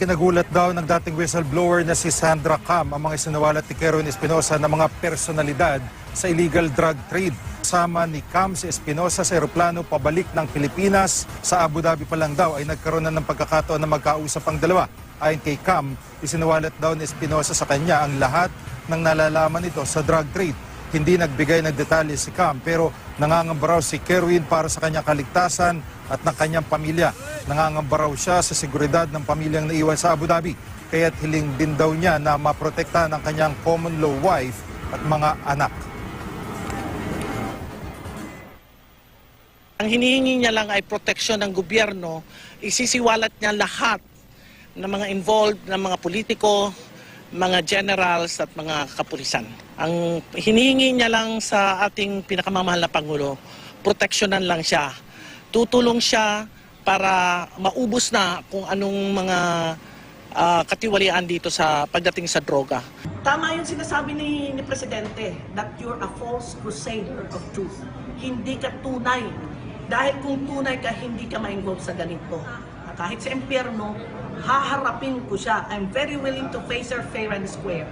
Kinagulat daw ng dating whistleblower na si Sandra Cam ang mga isinawalat ni Keron Espinosa na mga personalidad sa illegal drug trade. Sama ni Cam si Espinosa sa eroplano pabalik ng Pilipinas. Sa Abu Dhabi pa lang daw ay nagkaroon na ng pagkakataon na magkausap ang dalawa. Ayon kay Cam, isinawalat daw ni Espinosa sa kanya ang lahat ng nalalaman nito sa drug trade. Hindi nagbigay ng detalye si Cam pero nangangamba raw si Kerwin para sa kanyang kaligtasan at ng kanyang pamilya. Nangangamba raw siya sa seguridad ng pamilyang naiwan sa Abu Dhabi. Kaya't hiling din daw niya na maprotektahan ang kanyang common law wife at mga anak. Ang hinihingi niya lang ay proteksyon ng gobyerno, isisiwalat niya lahat ng mga involved ng mga politiko, mga generals at mga kapulisan. Ang hinihingi niya lang sa ating pinakamamahal na Pangulo, proteksyonan lang siya. Tutulong siya para maubos na kung anong mga ah, katiwalian dito sa pagdating sa droga. Tama yung sinasabi ni, ni Presidente that you're a false crusader of truth. Hindi ka tunay. Dahil kung tunay ka, hindi ka ma-involve sa ganito. Kahit sa impyerno, haharapin ko siya. I'm very willing to face her fair and square.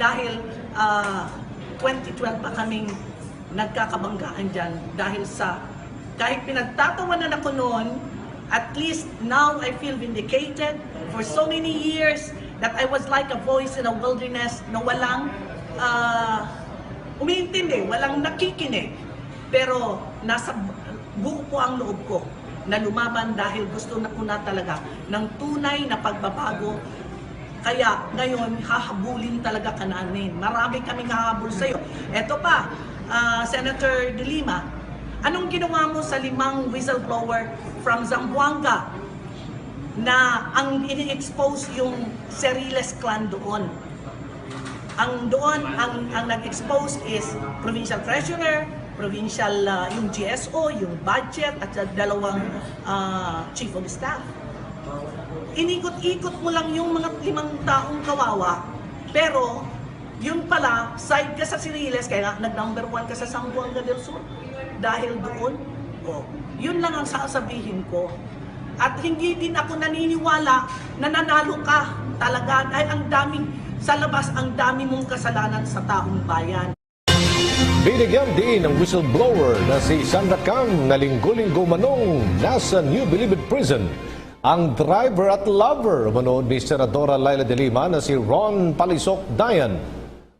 Dahil ah, 2012 pa kaming nagkakabanggaan dyan dahil sa kahit pinagtatawanan ako noon, at least now I feel vindicated for so many years that I was like a voice in a wilderness na walang uh, umiintindi, walang nakikinig. Pero nasa buo ko ang loob ko na lumaban dahil gusto na ko na talaga ng tunay na pagbabago. Kaya ngayon, hahabulin talaga ka namin. Marami kaming hahabol sa'yo. Eto pa, ah, Senator De Lima, anong ginawa mo sa limang whistleblower from Zamboanga na ang ini-expose yung Seriles clan doon? Ang doon, ang, ang nag-expose is provincial treasurer, provincial, ah, yung GSO, yung budget, at dalawang ah, chief of staff. Inikot-ikot mo lang yung mga limang taong kawawa, pero yun pala, side ka sa Siriles, kaya nag-number one ka sa Sambuanga del Sur. Dahil doon, oh, yun lang ang sasabihin ko. At hindi din ako naniniwala na nanalo ka talaga dahil ang daming, sa labas, ang dami mong kasalanan sa taong bayan. Binigyan din ng whistleblower na si Sandra Kang na linggo-linggo manong nasa New Bilibid Prison. Ang driver at lover manood ni Senadora Laila de Lima na si Ron Palisok Dayan.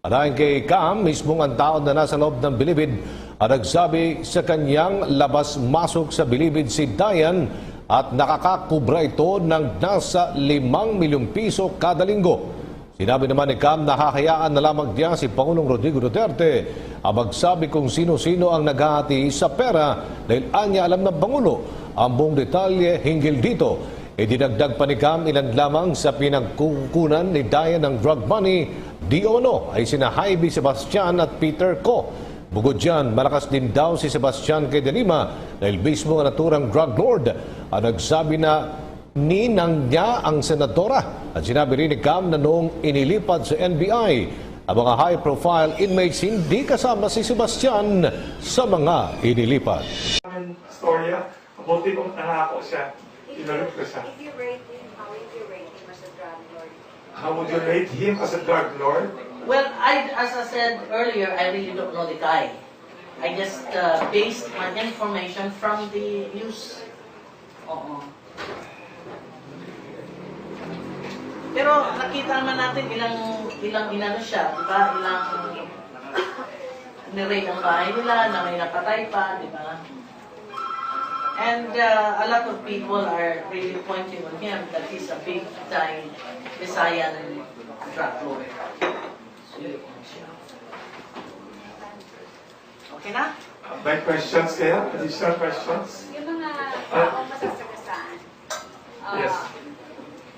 Ayon kay Cam, mismong ang taon na nasa loob ng Bilibid at nagsabi sa kanyang labas-masok sa Bilibid si Dayan at nakakakubra ito ng nasa 5 milyong piso kada linggo. Sinabi naman ni Cam na hahayaan na lamang niya si Pangulong Rodrigo Duterte ang magsabi kung sino-sino ang naghahati sa pera dahil anya alam ng Pangulo ang buong detalye hinggil dito. Idinagdag pa ni Cam ilan lamang sa pinagkukunan ni Dayan ng drug money di o ano ay sina Jaime Sebastian at Peter Ko. Bukod dyan, malakas din daw si Sebastian kay De Lima dahil mismo ang naturang drug lord ang nagsabi na ninang niya ang senadora. At sinabi rin ni Cam na noong inilipad sa NBI, ang mga high-profile inmates hindi kasama si Sebastian sa mga inilipad. namin storya. Mabuti kong nangako siya. Tinulog ko siya. If you rate him, how would you rate him as a drug lord? How would you rate him as a drug lord? Well, I, as I said earlier, I really don't know the guy. I just uh, based my information from the news. Oo. Pero nakita naman natin ilang ilang inano siya, di ba? Ilang nirate ang bahay nila, na may napatay pa, di ba? And uh, a lot of people are really pointing on him that he's a big time Visayan drug lord. Okay na? May questions kaya? Additional questions? Yung mga taong masasagasaan. uh, Yes.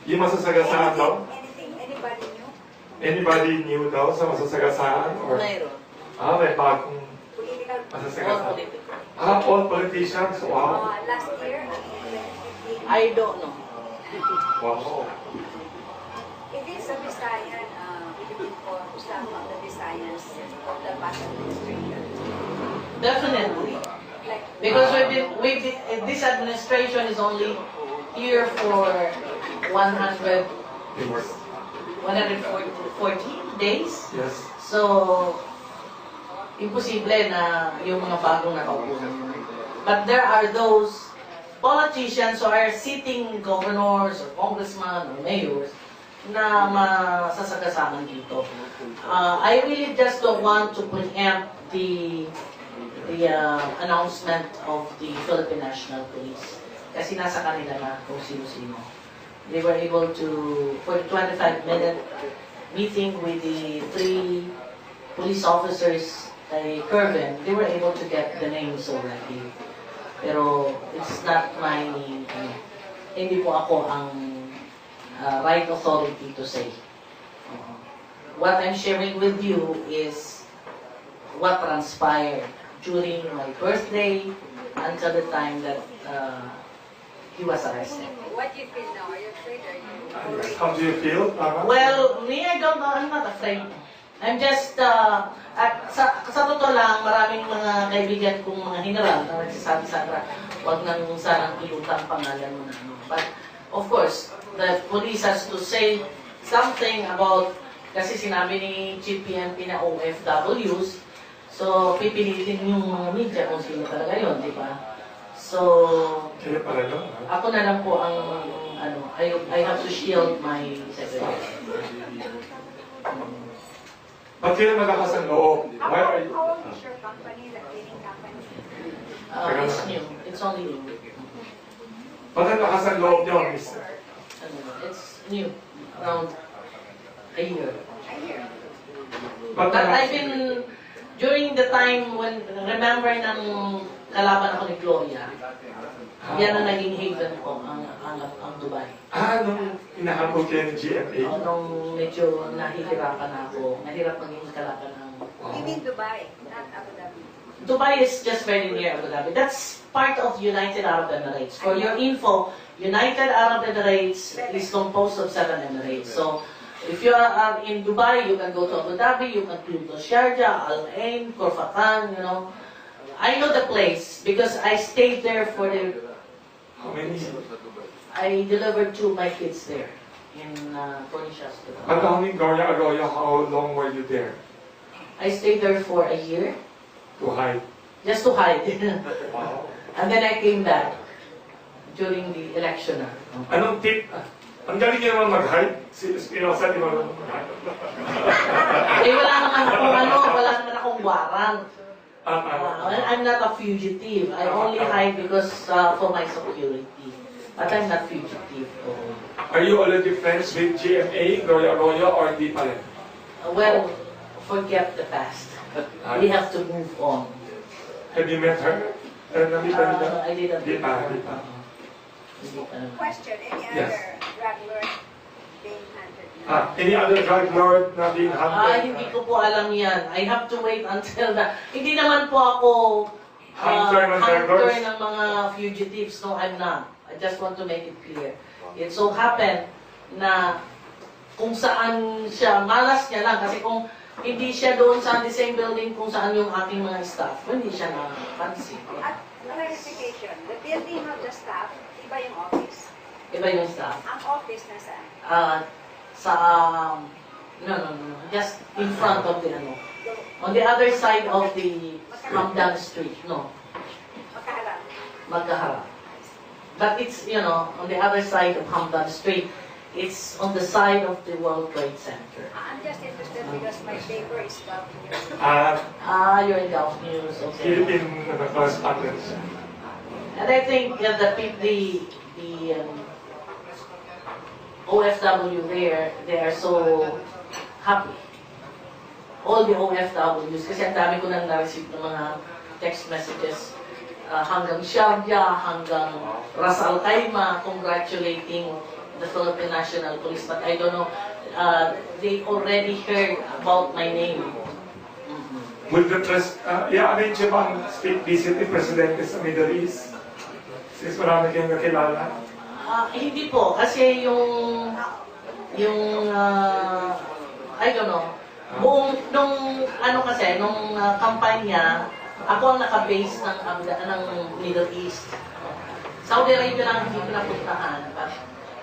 Yung masasagasaan daw? Anything, anybody new? Anybody new daw sa masasagasaan? Or, Mayroon. ah, may bagong All masasagasaan. Ah, all politicians? Wow. uh, last year, in 2015, I don't know. Wow. it is sa Visayan, uh, Philippine compliance of the past administration? Definitely. Because we've been, we've been, this administration is only here for 100, 114 days. Yes. So, imposible na yung mga bagong nakaupo. But there are those politicians who are sitting governors or congressmen or mayors na masasagasahan dito. Uh, I really just don't want to preempt the the uh, announcement of the Philippine National Police. Kasi nasa kanila na kung sino-sino. They were able to, for the 25-minute meeting with the three police officers kay Kervin, they were able to get the names already. Pero it's not my, ano, hindi po ako ang uh, right authority to say. Uh, what I'm sharing with you is what transpired during my birthday until the time that uh, he was arrested. what do you feel now? Are you afraid? Are you. How do you feel? Well, me, I don't know. I'm not afraid. I'm just, uh, at sa, sa totoo lang, maraming mga kaibigan kong mga general na nagsasabi sa akin, huwag nang sarang ilutang pangalan mo na ano. But, of course, the police has to say something about, kasi sinabi ni Chief PNP na OFWs, so pipilitin yung mga media kung sino talaga yun, di ba? So, Kaya pala yun. ah. ako na lang po ang, ano, I, I have to shield my secretary. Ba't kayo magkakasang loob? How, Why are you? how old is your company, the cleaning company? Uh, it's new. It's only new. Ba't nagkakasang loob niyo, mister? Ano, It's new. Around a year. I hear. Ba't But I've been, during the time when, remember ng kalaban ako ni Gloria, yan ang naging haven ko, ang, ang, ang Dubai. Ah, nung inahabol kayo ni GMA? O, nung medyo nahihirapan ako, nahirap maging kalaban ng... You mean Dubai, not Abu Dhabi. Dubai is just very near Abu Dhabi. That's part of United Arab Emirates. For your info, United Arab Emirates is composed of seven Emirates. So, if you are in Dubai, you can go to Abu Dhabi, you can go to Sharjah, Al Ain, Khorfatan, you know. I know the place because I stayed there for the, How many? I delivered two of my kids there in uh, Phoenicia Hospital. Ni Gloria Arroyo, how long were you there? I stayed there for a year To hide? just to hide. Wow. and then I came back during the election. Anong tip? Ang galing niya naman mag-hide. Si Espinosa, di ba naman mag-hide? Eh, wala naman akong ano, wala naman akong warrant. Ah, Uh, ah. I'm not a fugitive. I only hide because uh, for my security. But I'm not fugitive. Oh. Are you already friends with GMA, Gloria Arroyo, or di pa rin? Uh, well, forget the past. We have to move on. Have you met her? Uh. I didn't. Di pa, di pa. Hindi pa naman. Question, any Yes. Drug lord being hunted now? Ah, any other drug lord na being Ah, hunted? hindi ko po alam yan. I have to wait until the... Hindi naman po ako uh, Hunter ng hunter ng mga fugitives. No, I'm not. I just want to make it clear. It so happened na kung saan siya, malas niya lang. Kasi kung hindi siya doon sa the same building kung saan yung aking mga staff, hindi siya napansin. At clarification, the building of the staff, iba yung office. Iba yung staff. Ang office nasaan? Uh, sa... um, no, no, no. Just in front of the ano. On the other side of the Hamdan Street. No. Makaharap. magkaharap. But it's, you know, on the other side of Hamdan Street. It's on the side of the World Trade Center. I'm just interested because my paper is Gulf News. Ah, Ah, you're in Gulf News, okay. Philippine uh, correspondence. And I think uh, the, the, the um, OFW there, they are so happy. All the OFWs, kasi ang dami ko nang na-receive ng mga text messages uh, hanggang Sharjah, hanggang Ras Al Khaimah, congratulating the Philippine National Police. But I don't know, uh, they already heard about my name. Will the pres, uh, i-arrange niyo bang speak visit ni Presidente sa Middle East? Since marami kayong nakilala. Ah, hindi po, kasi yung, yung, ah, I don't know, Buong, nung, ano kasi, nung uh, kampanya, ako ang naka-base ng, Abu- ng Middle East. Saudi Arabia lang hindi ko napuntahan.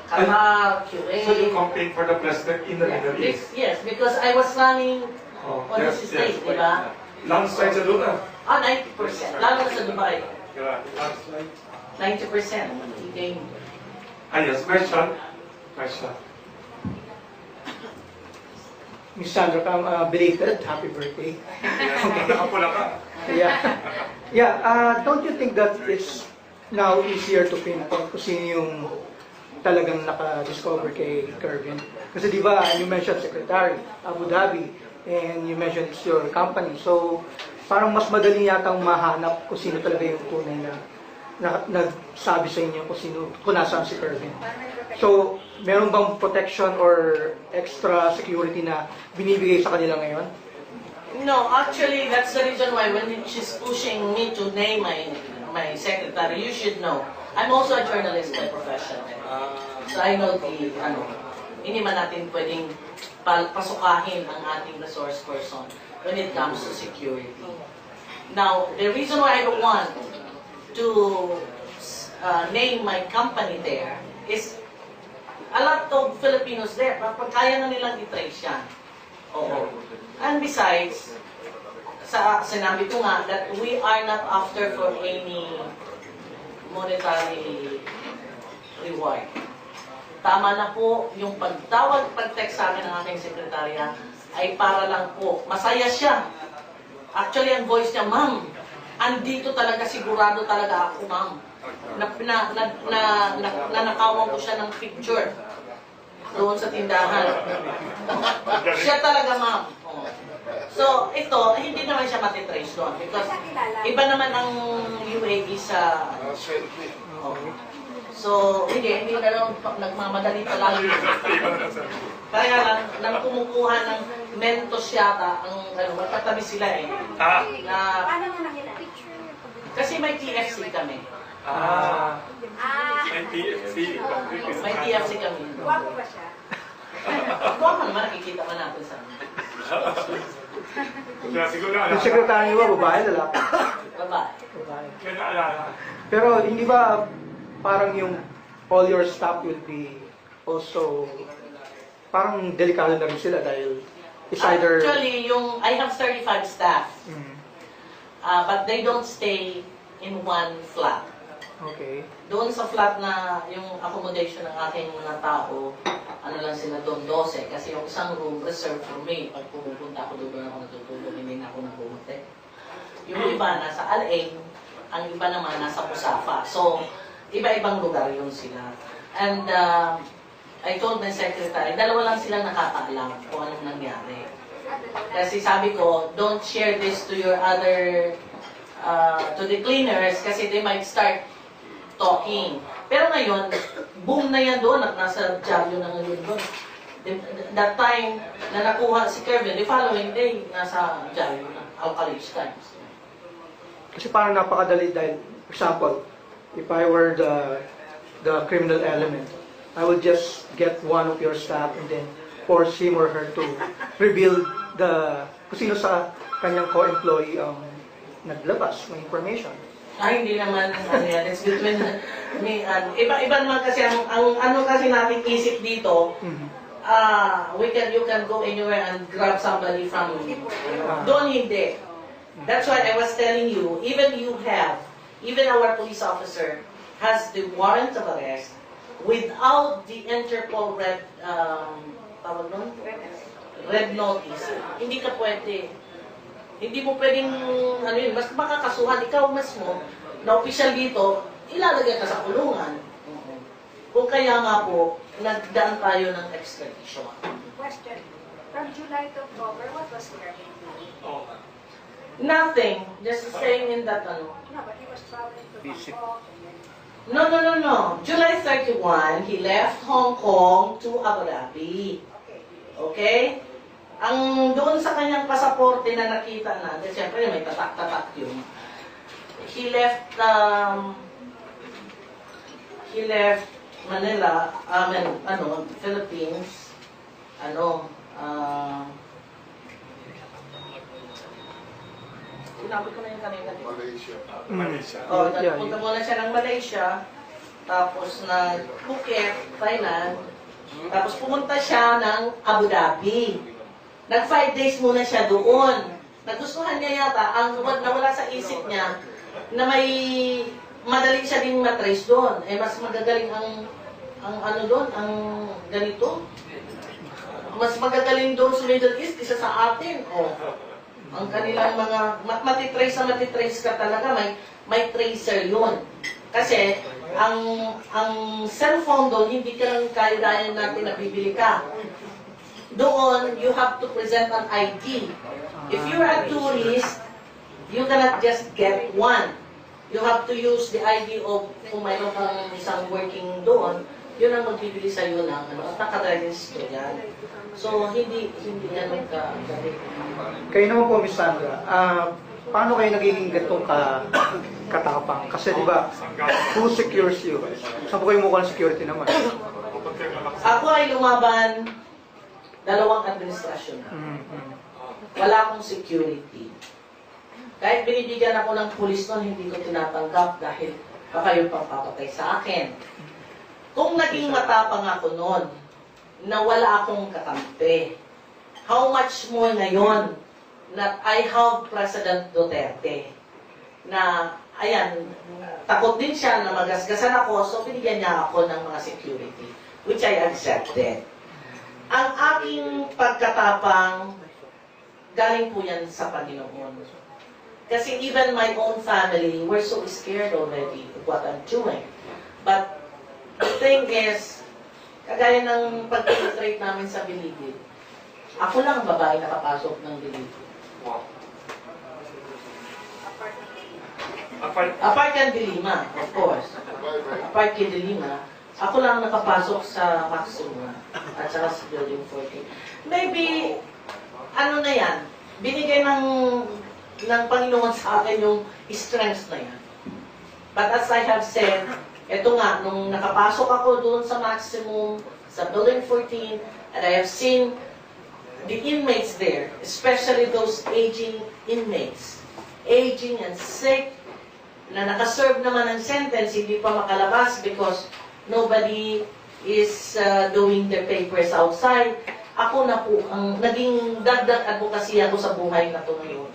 Qatar, Kuwait. So you campaign for the president in the Middle This- East? Yes, because I was running Oh, on this state, di ba? Landslide sa doon ah. Ah, 90%. Lalo sa Dubai. Grabe, landslide. 90% he gained. Ah, yes, question. Question. Miss Sandra, Cam, uh, belated, happy birthday. Yes, nakapula ka. Yeah. Yeah, uh, don't you think that it's now easier to pinpoint kung sino yung talagang naka-discover kay Kervin? Kasi di ba, you mentioned Secretary, Abu Dhabi, and you mentioned it's your company. So, parang mas madali yatang mahanap kung sino talaga yung tunay na, na nagsabi sa inyo kung sino, kung nasaan si Kervin. So, meron bang protection or extra security na binibigay sa kanila ngayon? No, actually, that's the reason why when she's pushing me to name my my secretary, you should know. I'm also a journalist by profession. So I know the, ano, hindi man natin pwedeng pasukahin ang ating resource person when it comes to security. Now, the reason why I don't want to uh, name my company there is a lot of Filipinos there, pag kaya na nilang i-trace yan. Oo. And besides, sa sinabi ko nga that we are not after for any monetary reward. Tama na po yung pagtawag, pag-text sa akin ng aking sekretarya ay para lang po. Masaya siya. Actually, ang voice niya, Ma'am, andito talaga, sigurado talaga ako, Ma'am. Na, na, na, na, na, nanakawan ko siya ng picture doon sa tindahan. siya talaga, Ma'am. Oo. So, ito, hindi naman siya matitrace doon because iba naman ang UAE sa... Oo. So, hindi, hindi na lang nagmamadali pa lang. Kaya lang, nang kumukuha ng mentos yata, ang ano, magkatabi sila eh. Ah, Na, Paano nga nakita? Kasi may TFC kami. ah, Ah, may TFC. May TFC kami. guwapo ba siya? Ako naman, nakikita man natin sa Kaya siguro na Yung secretary mo, babae, lalaki? babae. Babae. Kaya naalala. Pero hindi ba parang yung all your staff will be also parang delikado na rin sila dahil it's either Actually, yung, I have 35 staff, Mm, uh, but they don't stay in one flat. okay. Doon sa flat na yung accommodation ng aking mga tao, ano lang sila doon, 12. Kasi yung isang room reserved for me. Pag pumupunta ako doon, ako natutulog, hindi na ako nag Yung iba nasa Al-Ain, ang iba naman nasa Musafa. So, iba-ibang lugar yun sila. And uh, I told my secretary, dalawa lang sila nakakaalam kung anong nangyari. Kasi sabi ko, don't share this to your other, uh, to the cleaners kasi they might start talking. Pero ngayon, boom na yan doon at nasa dyaryo na ngayon doon. That time na nakuha si Kevin, the following day, nasa dyaryo na, Alcalis Times. Kasi parang napakadali dahil, for example, if I were the the criminal element, I would just get one of your staff and then force him or her to reveal the kung sino sa kanyang co-employee ang naglabas ng information. Ay, hindi naman, ano yan, it's between me and, iba-iba naman kasi, ang, ang ano kasi natin isip dito, Mhm. ah, we can, you can go anywhere and grab somebody from, doon hindi. That's why I was telling you, even you have, even our police officer has the warrant of arrest without the Interpol red, um, tawag nun? Red notice. Hindi ka pwede. Hindi mo pwedeng, ano yun, mas makakasuhan, ikaw mismo, na official dito, ilalagay ka sa kulungan. Kung kaya nga po, nagdaan tayo ng extradition. Question. From July to October, what was doing? Oh. Nothing, just staying in that, ano. No, but he was traveling to Bangkok. and then- No, no, no, no. July 31, he left Hong Kong to Abu Dhabi. Okay. Okay? Ang doon sa kanyang pasaporte na nakita natin, siyempre may tatak-tatak yun. He left, um, he left Manila, I mean, ano, Philippines, ano, uh, Sinabi ko na yung kanina. Malaysia. Oh, Yeah, nagpunta yeah. muna siya ng Malaysia, tapos ng Phuket, Thailand, tapos pumunta siya ng Abu Dhabi. Nag five days muna siya doon. Nagustuhan niya yata, ang nawala sa isip niya, na may madali siya din matrace doon. Eh, mas magagaling ang, ang ano doon, ang ganito. Mas magagaling doon sa Middle East kaysa sa atin. Oh. Ang kanilang mga, mat matitrace na matitrace ka talaga, may, may tracer yun. Kasi, ang ang cellphone doon, hindi ka lang kaya natin na bibili ka. Doon, you have to present an ID. If you're a tourist, you cannot just get one. You have to use the ID of kung mayroon kang isang working doon, yun ang magbibili sa iyo ng ano, at nakaregister yan. So, hindi, hindi ganun ka. Kayo naman po, Miss Sandra, ah, paano kayo nagiging gatong ka, katapang? Kasi di ba, who secures you? Saan po kayo mukha ng security naman? Ako ay lumaban dalawang administrasyon. Mm-hmm. Wala akong security. Kahit binibigyan ako ng pulis noon, hindi ko tinatanggap dahil baka yung papapatay sa akin. Kung naging matapang ako noon, na wala akong kakampi, how much more ngayon that I have President Duterte na, ayan, takot din siya na magasgasan ako, so binigyan niya ako ng mga security, which I accepted. Ang aking pagkatapang, galing po yan sa Panginoon. Kasi even my own family, we're so scared already of what I'm doing. But the thing is, kagaya ng pag-penetrate namin sa bilibid, ako lang ang babae nakapasok ng bilibid. Wow. Apart, Apart kay Dilima, of course. Apart kay Dilima, ako lang nakapasok sa Maxima at saka sa Building 14. Maybe, ano na yan, binigay ng, ng Panginoon sa akin yung strength na yan. But as I have said, eto nga, nung nakapasok ako doon sa maximum, sa Building 14, and I have seen the inmates there, especially those aging inmates, aging and sick, na nakaserve naman ng sentence, hindi pa makalabas because nobody is uh, doing their papers outside. Ako na po, ang naging dagdag advocacy ako sa buhay na to ngayon.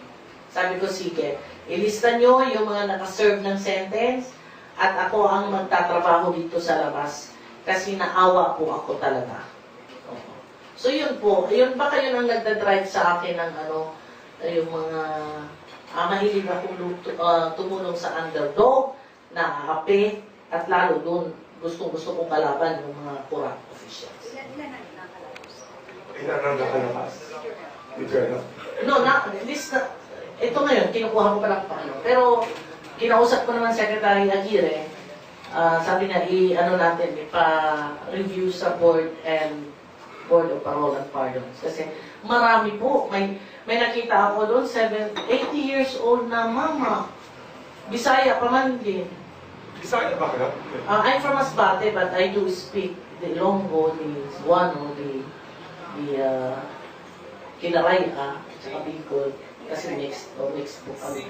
Sabi ko, sige, ilista nyo yung mga nakaserve ng sentence at ako ang magtatrabaho dito sa labas kasi naawa po ako talaga. So yun po, yun baka yun ang nagdadrive sa akin ng ano, yung mga Ah, mahilig akong luto, ah, tumulong sa underdog, nakakape, at lalo doon, gustong-gusto kong kalaban ng mga corrupt officials. Ilan, ilan ang nakalabas? ilan ang nakalabas? No, na, list na, ito ngayon, kinukuha ko pa lang paano. Pero, kinausap ko naman Secretary Aguirre, ah, sabi niya, i-ano natin, ipa-review sa board and Board of Parole and Pardons. Kasi marami po. May, may nakita ako doon, 7, 80 years old na mama. Bisaya pa man din. Bisaya? Uh, I'm from Masbate, but I do speak the Ilonggo, the Cebuano, the, the uh, Kinaraya, saka Bicol, kasi mixed, o mixed po kami.